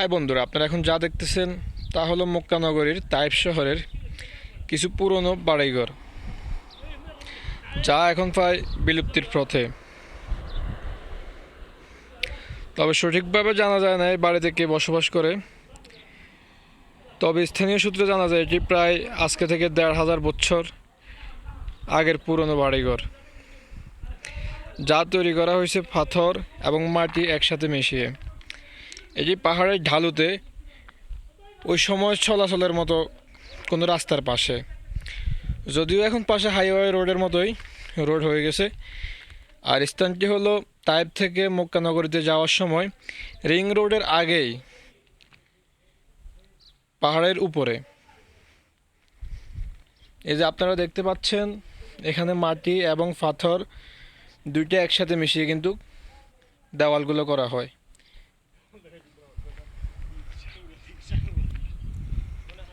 আয় বন্ধুরা, আপনারা এখন যা দেখতেছেন তা হলো মক্কানগরীর তাইপ শহরের কিছু পুরনো বাড়িঘর, যা এখন প্রায় বিলুপ্তির পথে। তবে সঠিকভাবে জানা যায় না এই বাড়িতে কে বসবাস করে। তবে স্থানীয় সূত্রে জানা যায় এটি প্রায় আজকে থেকে দেড় হাজার বছর আগের পুরনো বাড়িঘর, যা তৈরি করা হয়েছে পাথর এবং মাটি একসাথে মিশিয়ে। এটি পাহাড়ের ঢালুতে ওই সময় চলাচলের মতো কোনো রাস্তার পাশে। যদিও এখন পাশে হাইওয়ে রোডের মতোই রোড হয়ে গেছে। আর স্থানটি হলো তাইপ থেকে মক্কানগরীতে যাওয়ার সময় রিং রোডের আগেই পাহাড়ের উপরে। এই যে আপনারা দেখতে পাচ্ছেন, এখানে মাটি এবং পাথর দুইটা একসাথে মিশিয়ে কিন্তু দেওয়ালগুলো করা হয়।